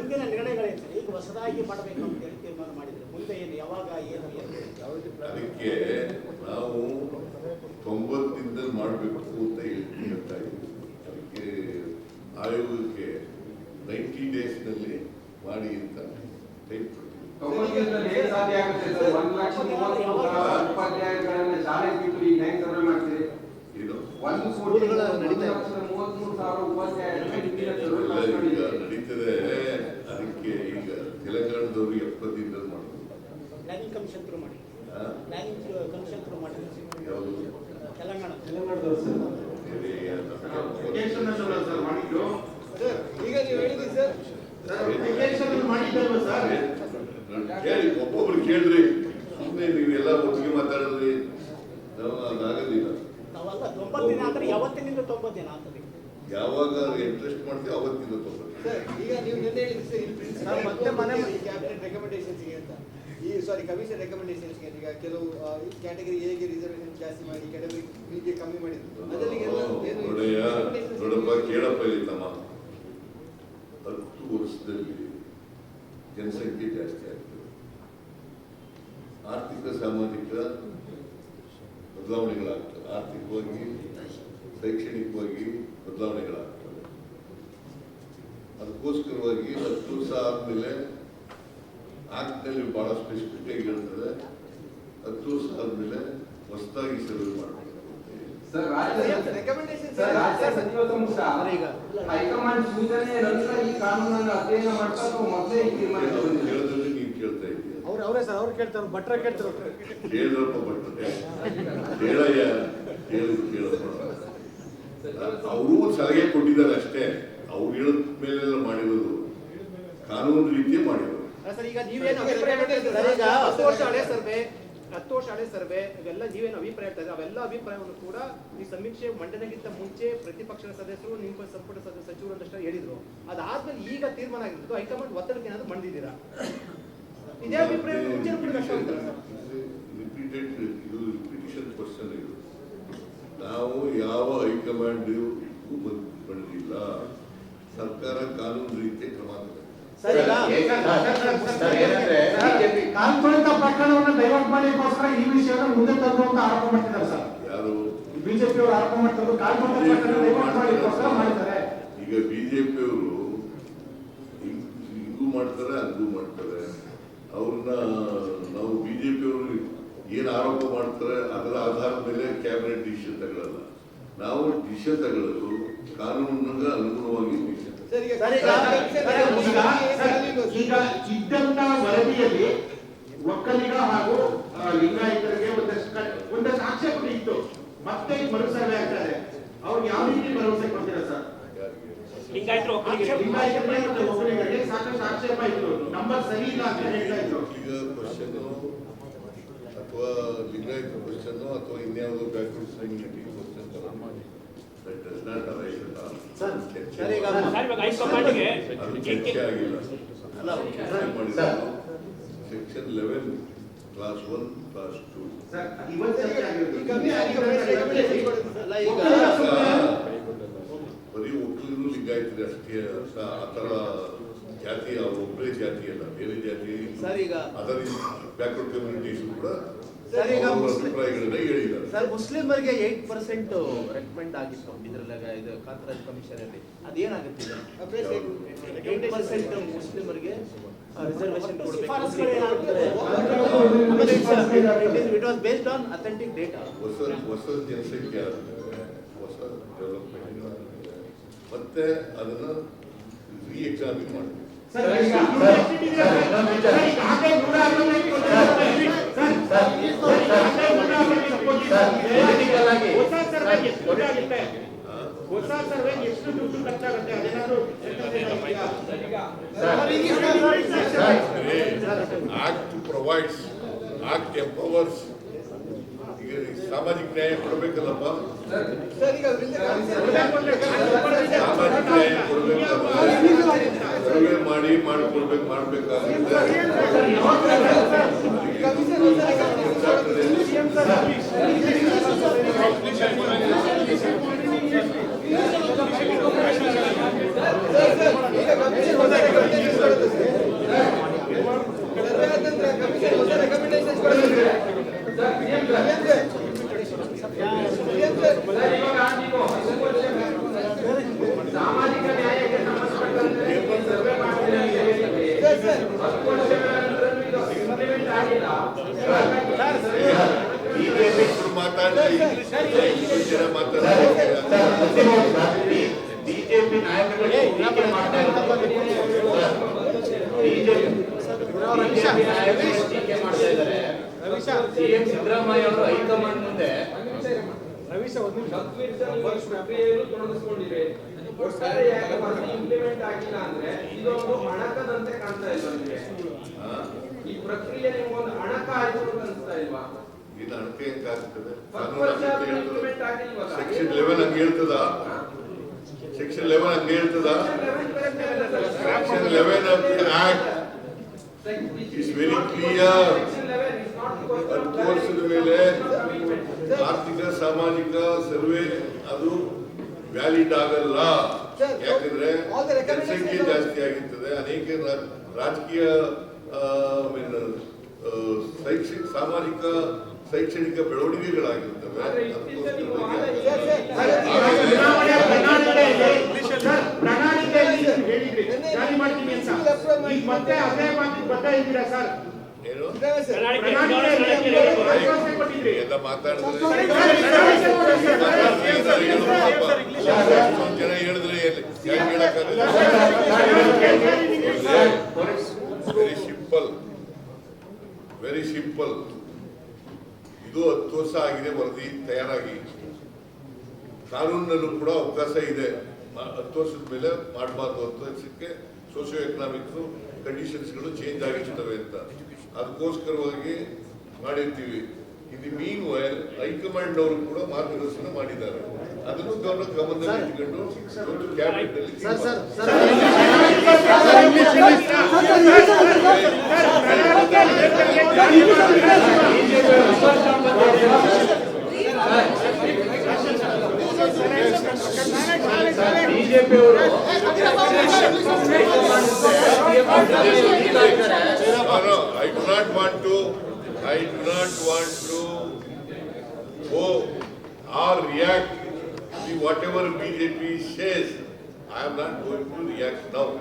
ಮುಂದಿನ ನಿರ್ಣಯಗಳೇನು ಈಗ ಹೊಸದಾಗಿ ಮಾಡಬೇಕು ಅಂತ ಹೇಳಿ ತೀರ್ಮಾನ ಮಾಡಿದ್ರೆ. ಮುಂದೆ ಏನು ಯಾವಾಗ ಏನು ಅದಕ್ಕೆ ನಾವು ತೊಂಬತ್ತಿಂದ ಮಾಡಬೇಕು ಅಂತ ಹೇಳ್- ಹೇಳ್ತಾ ಇದ್ದೀವಿ. ಅದಕ್ಕೆ ಆಯೋಗಕ್ಕೆ ನೈಂಟಿ ಡೇಸ್ನಲ್ಲಿ ಮಾಡಿ ಅಂತ ತೊಂಬತ್ತರಲ್ಲಿ ಹೇಗೆ ಸಾಧ್ಯ ಆಗುತ್ತೆ ಸರ್ ಒಂದ್ ಲಕ್ಷ ಮೂವತ್ತು ಸಾವಿರ ಉಪಾಧ್ಯಾಯಗಳನ್ನ ಶಾಲೆ ಬಿಟ್ಟು ಈಗ ಹೆಂಗ್ ಸರ್ವೆ ಮಾಡ್ತೀರಿ ಏನು ಒಂದು ಕೋಟಿ ಒಂದು ಲಕ್ಷದ ಮೂವತ್ಮೂರು ಸಾವಿರ ಉಪಾಧ್ಯಾಯರನ್ನ ಹಿಂದಿನ ಸರ್ವೆ ಎಲ್ಲ ಈಗ ಮಾಡ್ಕೊಂಡಿದ್ದೀರಿ. ನಡೀತದೆ ಅದಕ್ಕೆ ಈಗ ತೆಲಂಗಾಣದವರು ಎಪ್ಪತ್ತಿಂದ ಮಾಡೋದು ಪ್ಲಾನಿಂಗ್ ಕಮಿಷನ್ ಮಾಡಿ? ಪ್ಲಾನಿಂಗ್ ಕಮಿಷನ್ ಮಾಡಿ. ತೆಲಂಗಾಣ ಈಗ ನೀವು ಹೇಳಿದ್ರಿ ಸರ್. ಕೇಳಿ ಒಬ್ಬೊಬ್ರು ಕೇಳ್ರಿ ಸುಮ್ಮನೆ ನೀವೆಲ್ಲ ಒಟ್ಟಿಗೆ ಮಾತಾಡಿದ್ರಿ. ನಾವು ಅದಾಗೋದಿಲ್ಲ ನಾವಲ್ಲ ತೊಂಬತ್ತು ದಿನ ಅಂದ್ರೆ ಯಾವತ್ತಿನಿಂದ ತೊಂಬತ್ತು ದಿನ ಆಗ್ತದೆ ಯಾವಾಗ ಇಂಟ್ರೆಸ್ಟ್ ಮಾಡ್ತೀವಿ ಅವತ್ತಿಂದ ತೊಗೊಂಡು ಸರ್ ಈಗ ನೀವು ನಿನ್ನೆ ಹೇಳಿದ್ರಿ ಸರ್ ಮತ್ತೆ ಮನೆ ಮನೆ ಕ್ಯಾಬಿನೆಟ್ ರೆಕಮೆಂಡೇಶನ್ಸ್ಗೆ ಅಂತ. ಈ ಸಾರಿ ಕಮಿಷನ್ ರೆಕಮೆಂಡೇಶನ್ಸ್ಗೆ ಈಗ ಕೆಲವು ಕ್ಯಾಟಗರಿ ಎಗೆ ರಿಸರ್ವೇಷನ್ ಜಾಸ್ತಿ ಮಾಡಿ ಕ್ಯಾಟಗರಿ ಬಿಗೆ ಕಮ್ಮಿ ಮಾಡಿದ್ರು ನೋಡಪ್ಪ? ಕೇಳಪ್ಪ ಇಲ್ಲಿ ತಮ್ಮ. ಹತ್ತು ವರ್ಷದಲ್ಲಿ ಜನಸಂಖ್ಯೆ ಜಾಸ್ತಿ ಆಗ್ತದೆ ಆರ್ಥಿಕ ಸಾಮಾಜಿಕ ಬದಲಾವಣೆಗಳಾಗ್ತವೆ. ಆರ್ಥಿಕವಾಗಿ ಶೈಕ್ಷಣಿಕವಾಗಿ ಬದಲಾವಣೆಗಳಾಗ್ತವೆ. ಅದಕ್ಕೋಸ್ಕರವಾಗಿ ಹತ್ತು ವರ್ಷ ಆದಮೇಲೆ ಆಕ್ಟ್ನಲ್ಲಿ ಬಹಳ ಸ್ಪೆಸಿಫಿಕ್ ಆಗಿ ಹೇಳ್ತದೆ ಹತ್ತು ವರ್ಷ ಆದ್ಮೇಲೆ ಹೊಸದಾಗಿ ಸರ್ವೆ ಮಾಡಬೇಕು ಹೈಕಮಾಂಡ್ ಸೂಚನೆ ಈ ಕಾನೂನನ್ನು ಅಧ್ಯಯನ ಮಾಡ್ತಾ ಮೊದಲೇ ನೀನು ಕೇಳ್ತಾ ಅವ್ರು ಅವರೇ ಸರ್ ಅವ್ರು ಕೇಳ್ತಾರೆ ಭಟ್ರ ಕೇಳ್ತಾರೆ. ಕೇಳ್ರಪ್ಪ ಹೇಳಯ್ಯ ಕೇಳಪ್ಪ. ಅವರು ಸಲಹೆ ಕೊಟ್ಟಿದ್ದಾರೆ ಅಷ್ಟೇ. ಅವ್ರು ಹೇಳಿದ ಮೇಲೆಲ್ಲ ಮಾಡಿರೋದು. ಕಾನೂನು ರೀತಿಯೇ ಮಾಡಿರೋದು. ಸರ್ ಈಗ ನೀವೇನು ಹತ್ತು ವರ್ಷ ಹಳೆ ಸರ್ವೆ ಹತ್ತು ವರ್ಷ ಹಳೆ ಸರ್ವೆ ಇವೆಲ್ಲ ನೀವೇನು ಅಭಿಪ್ರಾಯ ಹೇಳ್ತಾ ಇದ್ದೀರಾ? ಅವೆಲ್ಲ ಅಭಿಪ್ರಾಯವನ್ನು ಕೂಡ ಈ ಸಮೀಕ್ಷೆ ಮಂಡನೆಗಿಂತ ಮುಂಚೆ ಪ್ರತಿಪಕ್ಷದ ಸದಸ್ಯರು ನಿಮ್ಮ ಸಂಪುಟ ಸದ- ಸಚಿವರು ಒಂದಷ್ಟು ಹೇಳಿದ್ರು. ಅದಾದ್ಮೇಲೆ ಈಗ ತೀರ್ಮಾನ ಆಗಿದ್ದು ಹೈಕಮಾಂಡ್ ಒತ್ತಡಕ್ಕೆ ಏನಾದ್ರು ಮಂಡಿದ್ದೀರಾ ಇದೇ ಅಭಿಪ್ರಾಯ ಮುಂಚೆ ಕೂಡ ಕಷ್ಟ ನಾವು ಯಾವ ಹೈಕಮಾಂಡ್ ಬಂದಿಲ್ಲ. ಸರ್ಕಾರ ಕಾನೂನು ರೀತಿಯ ಕ್ರಮ ಕಾಲ್ಪನಿಕ ಪ್ರಕರಣವನ್ನು ಡೈವರ್ಟ್ ಮಾಡಲಿಕ್ಕೋಸ್ಕರ ಈ ವಿಷಯವನ್ನು ಮುಂದೆ ತಂದು ಅಂತ ಆರೋಪ ಮಾಡ್ತಿದ್ದಾರೆ ಸರ್. ಯಾರು? ಬಿಜೆಪಿ ಅವರು ಆರೋಪ ಮಾಡ್ತಾರೆ ಕಾಲ್ಪನಿಕ ಪ್ರಕರಣ ಡೈವರ್ಟ್ ಮಾಡಲಿಕ್ಕೋಸ್ಕರ ಮಾಡಿದ್ದಾರೆ. ಈಗ ಬಿಜೆಪಿ ಅವರು ಹಿಂಗೂ ಮಾಡ್ತಾರೆ ಹಂಗೂ ಮಾಡ್ತಾರೆ. ಅವ್ರನ್ನ ನಾವು ಬಿಜೆಪಿ ಅವರು ಏನು ಆರೋಪ ಮಾಡ್ತಾರೆ ಅದರ ಆಧಾರದ ಮೇಲೆ ಕ್ಯಾಬಿನೆಟ್ ಡಿಸಿಷನ್ ತಗೊಳ್ಳಲ್ಲ. ನಾವು ಡಿಸಿಷನ್ ತಗೊಳ್ಳೋದು ಕಾನೂನಿಗೆ ಅನುಗುಣವಾಗಿ ಈಗ ಇದ್ದಂತ ವರದಿಯಲ್ಲಿ ಒಕ್ಕಲಿಗ ಹಾಗೂ ಲಿಂಗಾಯತರಿಗೆ ಒಂದಷ್ಟು ಒಂದಷ್ಟು ಆಕ್ಷೇಪಣೆ ಇತ್ತು. ಮತ್ತೆ ಈಗ ಆಗ್ತಾರೆ ಅವ್ರು ಯಾವ ರೀತಿ ಭರವಸೆ ಕೊಡ್ತೀರಾ ಸರ್? ಲಿಂಗಾಯತರು ಒಕ್ಕಲಿಗರಿಗೆ ಸಾಕಷ್ಟು ಆಕ್ಷೇಪ ಇತ್ತು. ನಂಬರ್ ಸರಿ ಇಲ್ಲ ಅಂತ ಹೇಳ್ತಾ ಇದ್ರು. ಅಥವಾ ಲಿಂಗಾಯತ ಕ್ವಶನ್ ಅಥವಾ ಇನ್ಯಾವುದೋ backward community question that does not arise at all sir, sir, ಈಗ ಸರ್, ಇವಾಗ ಹೈಕಮಾಂಡ್ಗೆ ಅದು ಚರ್ಚೆ ಆಗಿಲ್ಲ section eleven clause one clause two ಬರೀ ಒಕ್ಕಲಿಗರು ಲಿಂಗಾಯತರು ಅಷ್ಟೇ ಆ ಥರ ಜಾತಿ ಅವ್ರ ಒಬ್ಬರೇ ಜಾತಿ ಅಲ್ಲ ಬೇರೆ ಜಾತಿ. ಅದರ್ ಬ್ಯಾಕ್ವರ್ಡ್ ಕಮ್ಯುನಿಟೀಸ್ ಕೂಡ ಸರ್, ಈಗ ಅಭಿಪ್ರಾಯಗಳನ್ನ ಹೇಳಿದ್ದಾರೆ. ಸರ್ ಮುಸ್ಲಿಮರಿಗೆ ಏಟ್ ಪರ್ಸೆಂಟ್ ರೆಕಮೆಂಡ್ ಆಗಿತ್ತು ಇದ್ರಲ್ಲಿ ಇದು ಕಾಂತರಾಜ್ ಕಮಿಷನ್ ಅಲ್ಲಿ ಅದೇನಾಗುತ್ತೆ ಏಟ್ ಪರ್ಸೆಂಟ್ ಮುಸ್ಲಿಮರಿಗೆ reservation it was based on authentic data ಹೊಸ ಹೊಸ ಜನಸಂಖ್ಯೆ ಹೊಸ ಡೆವಲಪ್ಮೆಂಟ್ ಮತ್ತೆ ಅದನ್ನ ರೀ ಎಕ್ಸಾಮಿನ್ ಮಾಡಬೇಕು ಸರ್, ಈಗ ಸರ್, ಈಗ ಹಾಗೆ ನೂರ ಅರವತ್ತೈದು ಸರ್, ಸರ್, ಸರ್, ಹಾಗೆ ನೂರ ಅರವತ್ತೈದು ಕೊಟ್ಟಿದ್ದಾರೆ. ಹೊಸ ಸರ್ವೆ ಎಷ್ಟು ದುಡ್ಡು ಆಗುತ್ತೆ? ಹೊಸ ಸರ್ವೆ ಎಷ್ಟು ದುಡ್ಡು ಖರ್ಚಾಗುತ್ತೆ ಅದೇನಾದ್ರು ಆಕ್ಟ್ ಪ್ರೊವೈಡ್ಸ್ ಆಕ್ಟ್ ಎಂಪವರ್ಸ್ ಈಗ ಈ ಸಾಮಾಜಿಕ ನ್ಯಾಯ ಕೊಡಬೇಕಲ್ಲಪ್ಪ ಸರ್ ಈಗ ಅವರಿಂದ ಸಾಮಾಜಿಕ ನ್ಯಾಯ ಕೊಡಬೇಕಲ್ಲ ಸರ್ವೆ ಮಾಡಿ ಮಾಡಿಕೊಡ್ಬೇಕು ಮಾಡಬೇಕಾಗಿದೆ ಸರ್ ಆದಂತ ಕಮಿಷನ್ ಹೊಸ ರೆಕಮೆಂಡೇಶನ್ ಕೊಡಬೇಕು ಸಿಎಂ ಸಿದ್ದರಾಮಯ್ಯ ಅವರು ಹೈಕಮಾಂಡ್ ಮುಂದೆ ರವೀಶ ಪ್ರಕ್ರಿಯೆಯನ್ನು ತೊಡಗಿಸ್ಕೊಂಡಿದೆ. ಇಂಪ್ಲಿಮೆಂಟ್ ಆಗಿಲ್ಲ ಅಂದ್ರೆ ಇದೊಂದು ಹಣಕದಂತೆ ಕಾಣ್ತಾ ಇಲ್ವಾ ನಿಮಗೆ. ಈ ಪ್ರಕ್ರಿಯೆ ನಿಮ್ಗೊಂದು ಹಣಕ ಆಯ್ತು ಅಂತ ಅನ್ಸ್ತಾ ಇಲ್ವಾ? ಇದು ಹಂಗೆ ಆಗಿಲ್ವಲ್ಲ? ಸೆಕ್ಷನ್ ಲೆವೆನ್ ಹಂಗೆ ಹೇಳ್ತದ? ಸೆಕ್ಷನ್ ಲೆವೆನ್ ಹಂಗೆ ಹೇಳ್ತದ? Section eleven of act is very clear. ಹತ್ತು ವರ್ಷದ ಮೇಲೆ ಆರ್ಥಿಕ ಸಾಮಾಜಿಕ ಸರ್ವೆ ಅದು ವ್ಯಾಲಿಡ್ ಆಗಲ್ಲ. ಯಾಕಂದ್ರೆ ಜನಸಂಖ್ಯೆ ಜಾಸ್ತಿ ಆಗಿರ್ತದೆ ಅನೇಕ ರಾಜಕೀಯ ಶೈಕ್ಷಣಿಕ ಸಾಮಾಜಿಕ ಶೈಕ್ಷಣಿಕ ಬೆಳವಣಿಗೆಗಳಾಗಿರ್ತವೆ. ಪ್ರಣಾಳಿಕೆಯಲ್ಲಿ ಹೇಳಿದ್ರಿ. ಜಾರಿ ಮಾಡ್ತೀನಿ ಅಂತ. ಈಗ ಮತ್ತೆ ಅದೇ ಮಾತು ಬರ್ತಾ ಇದ್ದೀರಾ ಸರ್? ಎಲ್ಲ ಮಾತಾಡಿದ್ರೆ ಜನ ಹೇಳಿದ್ರೆ ವೆರಿ ಸಿಂಪಲ್ ವೆರಿ ಸಿಂಪಲ್ ಇದು ಹತ್ತು ವರ್ಷ ಆಗಿದೆ ವರದಿ ತಯಾರಾಗಿ ಕಾನೂನಿನಲ್ಲೂ ಕೂಡ ಅವಕಾಶ ಇದೆ ಮ- ಹತ್ತು ವರ್ಷದ ಮೇಲೆ ಮಾಡಬಾರ್ದು ಹತ್ತು ವರ್ಷಕ್ಕೆ ಸೋಷಿಯೋ ಎಕನಾಮಿಕ್ ಕಂಡೀಷನ್ಸ್ಗಳು ಚೇಂಜ್ ಆಗಿರ್ತವೆ ಅಂತ ಅದಕ್ಕೋಸ್ಕರವಾಗಿ ಮಾಡಿರ್ತೀವಿ ಇದು ಮೀನ್ ವೈಲ್ ಹೈಕಮಾಂಡ್ ಅವರು ಕೂಡ ಮಾರ್ಗದರ್ಶನ ಮಾಡಿದ್ದಾರೆ ಅದನ್ನು ಗಮನ ಗಮನದಲ್ಲಿ ಇಟ್ಕೊಂಡು ಸರ್ ಕ್ಯಾಬಿನೆಟ್ ಅಲ್ಲಿ going through the X, double.